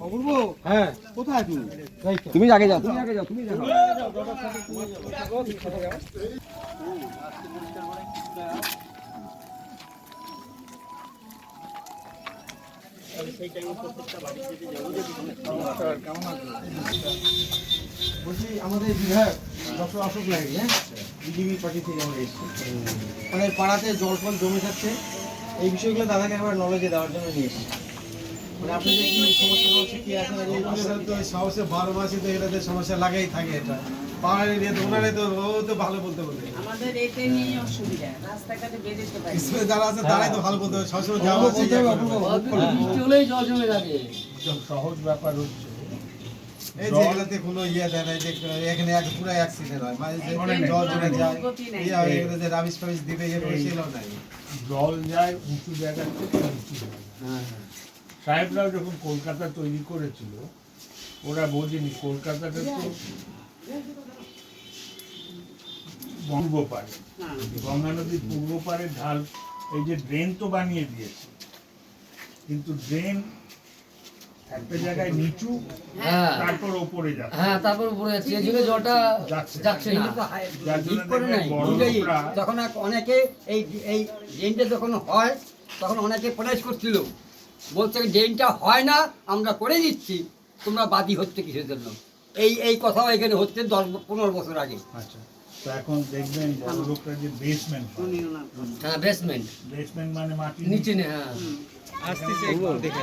অপূর্ব হ্যাঁ। কোথায় তুমি? তুমি আগে যাও। তুমি আগে যাও তুমি যাও। বলছি আমাদের বিধায়ক ডক্টর অশোক লাহিড়ী হ্যাঁ? বিজেপি পার্টি থেকে আমরা এসেছি। মানে পাড়াতে জল ফল জমে যাচ্ছে এই বিষয়গুলো দাদাকে একবার নলেজে দেওয়ার জন্য নিয়ে এসেছি। মানে আপনাদের কি সমস্যা হচ্ছে কি আছে না এই আমাদের তো সমস্যা বারো মাসে তো এটাতে সমস্যা লাগাই থাকে এটা। পাহাড়ের এরিয়া ওনারাই তো ও তো ভালো বলতে বলতে আমাদের এটাই নিয়ে অসুবিধা রাস্তাঘাটে বেরোতে পারি। স্কুলে যারা আছে তারাই তো ভালো বলতে সবসময় যাওয়া আছে বলতে চলেই জল জমে থাকে সহজ ব্যাপার হচ্ছে। এই যে এগুলোতে কোনো ইয়ে দেয় না যে এখানে এক পুরো অ্যাক্সিডেন্ট হয়। মানে যে জল জমে যায় এই আর এগুলো যে রাবিশ ফাবিশ দিবে ইয়ে করে সেগুলো নাই জল যায় উঁচু জায়গা থেকে নিচু জায়গায়। সাহেবরাও যখন কলকাতা তৈরি করেছিল ওরা বোঝেনি কলকাতাটা তো পূর্ব পারে। গঙ্গা নদীর পূর্ব পারে ঢাল এই যে ড্রেন তো বানিয়ে দিয়েছে। কিন্তু ড্রেন একটা জায়গায় নিচু হ্যাঁ। তারপর ওপরে যাচ্ছে। হ্যাঁ তারপর উপরে যাচ্ছে। এই জন্য জলটা যাচ্ছে। যাচ্ছে না। যার করে নাই। বড় বুঝলেই লোকরা তখন অনেকে এই এই ড্রেনটা যখন হয় তখন অনেকে প্রয়াস করছিল। বলছে ড্রেনটা হয় না আমরা করে দিচ্ছি। তোমরা বাদী হচ্ছে কিসের জন্য? এই এই কথাও এখানে হচ্ছে দশ পনেরো বছর আগে। আচ্ছা। তো এখন দেখবেন বড় লোকরা যে বেসমেন্ট হ্যাঁ। বেসমেন্ট বেসমেন্ট মানে মাটি নিচে নে হ্যাঁ। আসতেছে দেখে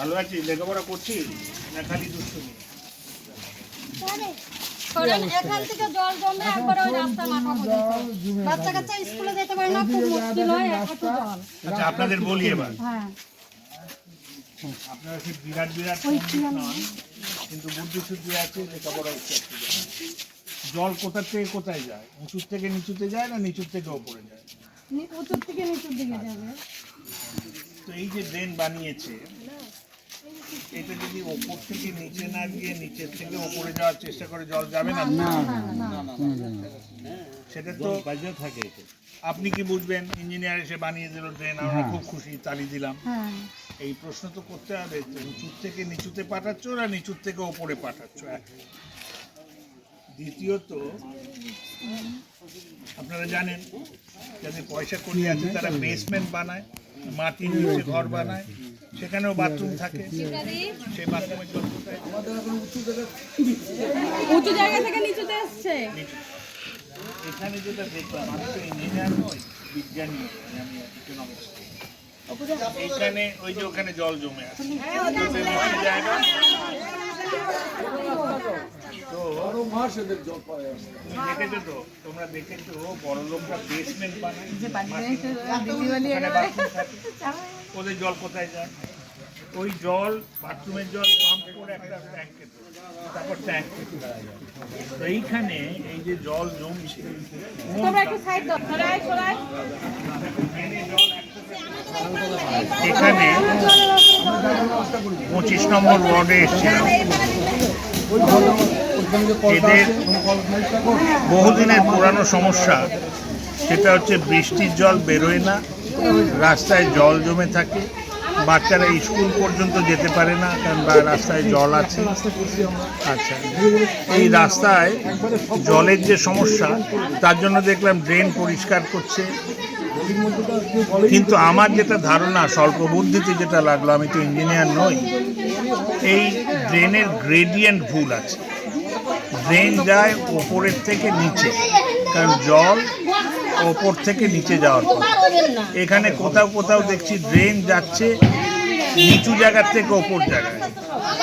ভালো আছি? লেখাপড়া করছি না খালি দুষ্টুমি এখান থেকে জল জমে একবারে ওই রাস্তা মাথা পর্যন্ত বাচ্চা কাচ্চা স্কুলে যেতে পারে না খুব মুশকিল হয় এক জল। আচ্ছা আপনাদের বলি এবার। হ্যাঁ। আপনারা কি বিরাট বিরাট কিন্তু বুদ্ধি শুদ্ধি আছে লেখাপড়া জল কোথা থেকে কোথায় যায়? উঁচুর থেকে নিচুতে যায় না নিচুর থেকে ওপরে যায়? উঁচুর থেকে নিচুর দিকে যাবে। তো এই যে ড্রেন বানিয়েছে এটা যদি ওপর থেকে নিচে না গিয়ে নিচের থেকে ওপরে যাওয়ার চেষ্টা করে জল যাবে না? সেটা তো থাকে আপনি কি বুঝবেন? ইঞ্জিনিয়ার এসে বানিয়ে দিল ড্রেন আমরা খুব খুশি তালি দিলাম। হ্যাঁ। এই প্রশ্ন তো করতে হবে উঁচুর থেকে নিচুতে পাঠাচ্ছ না নিচুর থেকে ওপরে পাঠাচ্ছ? দ্বিতীয়ত আপনারা জানেন যাদের পয়সা করি আছে তারা বেসমেন্ট বানায় মাটির নিচে ঘর বানায়। সেখানেও বাথরুম থাকে। সেই বাথরুমের জল উঁচু জায়গা থেকে নিচুতে আসছে এখানে যেটা দেখলাম আমি তো ইঞ্জিনিয়ার নই বিজ্ঞানী নই, আমি ইকোনমিক্স এইখানে ওই যে ওখানে জল জমে আছে। ওটা নিচু জায়গা তুমি দেখেছ তো? তোমরা দেখেছ? বড় লোকরা বেসমেন্ট বানায়। ওখানে bathroom থাকে। ওদের জল কোথায় যায়? ওই জল বাথরুমের জল পাম্প করে একটা ট্যাঙ্কে তারপর ট্যাঙ্ক তো এইখানে এই যে জল জমছে এখানে পঁচিশ নম্বর ওয়ার্ডে এসেছিলাম এদের বহুদিনের পুরানো সমস্যা সেটা হচ্ছে বৃষ্টির জল বেরোয় না রাস্তায় জল জমে থাকে বাচ্চারা স্কুল পর্যন্ত যেতে পারে না কারণ রাস্তায় জল আছে। আচ্ছা এই রাস্তায় জলের যে সমস্যা তার জন্য দেখলাম ড্রেন পরিষ্কার করছে। কিন্তু আমার যেটা ধারণা স্বল্প বুদ্ধিতে যেটা লাগল আমি তো ইঞ্জিনিয়ার নই এই ড্রেনের গ্রেডিয়েন্ট ভুল আছে। ড্রেন যায় ওপরের থেকে নিচে, কারণ জল ওপর থেকে নিচে যাওয়ার পর এখানে কোথাও কোথাও দেখছি ড্রেন যাচ্ছে নিচু জায়গার থেকে ওপর জায়গায়।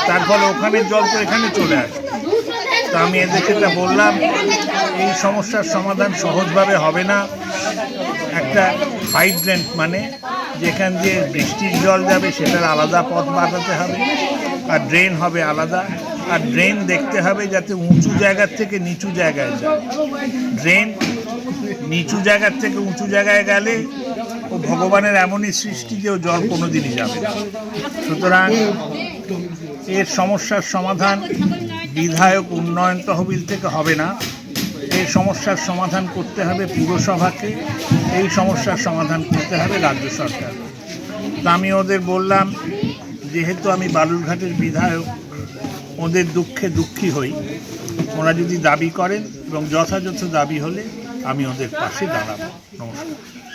তার ফলে ওখানে জল তো এখানে চলে আসে। তো আমি এদেরকে এটা বললাম, এই সমস্যার সমাধান সহজভাবে হবে না। একটা হাইড্রেন্ট মানে যেখান দিয়ে বৃষ্টির জল যাবে, সেটার আলাদা পথ বানাতে হবে। আর ড্রেন হবে আলাদা। আর ড্রেন দেখতে হবে যাতে উঁচু জায়গার থেকে নিচু জায়গায় যায়। ড্রেন নিচু জায়গার থেকে উঁচু জায়গায় গেলে ও ভগবানের এমনই সৃষ্টি যে ও জল কোনোদিনই যাবে। সুতরাং এর সমস্যার সমাধান বিধায়ক উন্নয়ন তহবিল থেকে হবে না। এই সমস্যার সমাধান করতে হবে পুরসভাকে, এই সমস্যার সমাধান করতে হবে রাজ্য সরকার তা আমি ওদের বললাম, যেহেতু আমি বালুরঘাটের বিধায়ক ওদের দুঃখে দুঃখী হই। ওরা যদি দাবি করেন এবং যথাযথ দাবি হলে আমি ওদের পাশে দাঁড়াবো। নমস্কার।